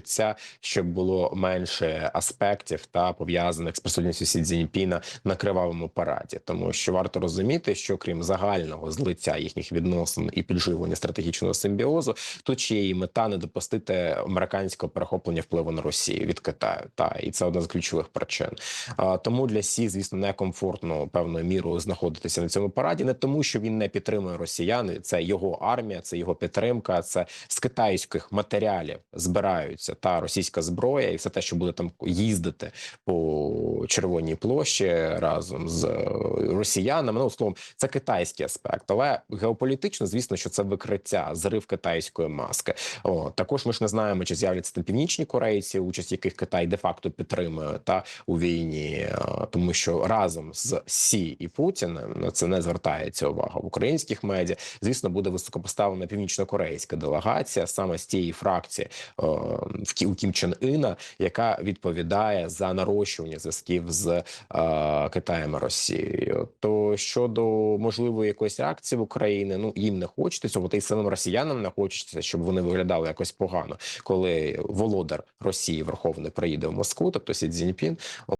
Ця, щоб було менше аспектів та пов'язаних з присутністю Сі Цзіньпіна на кривавому параді, тому що варто розуміти, що крім загального злиття їхніх відносин і підживлення стратегічного симбіозу, тут ще є і мета не допустити американського перехоплення впливу на Росію від Китаю. Та і це одна з ключових причин. А, тому для Сі, звісно, некомфортно певною мірою знаходитися на цьому параді, не тому, що він не підтримує росіян. Це його армія, це його підтримка. Це з китайських матеріалів збираються та російська зброя, і все те, що буде там їздити по червоній площі разом з е, росіянами. Ну словом, це китайський аспект, але геополітично, звісно, що це викриття, зрив китайської маски. О, також ми ж не знаємо, чи з'являться там північні корейці, участь яких Китай де факто підтримує та у війні, е, тому що разом з Сі і Путіним на це не звертається увага в українських медіа. Звісно, буде високопоставлена північно-корейська делегація саме з тієї фракції е, в Кім Чен Іна, яка відповідає за нарощування зв'язків з е, Китаєм і Росією. То щодо можливої якоїсь реакції в Україні, ну їм не хочеться цього, та й самим росіянам не хочеться, щоб вони виглядали якось погано, коли володар Росії Верховний приїде в Москву, тобто Сі Цзіньпін,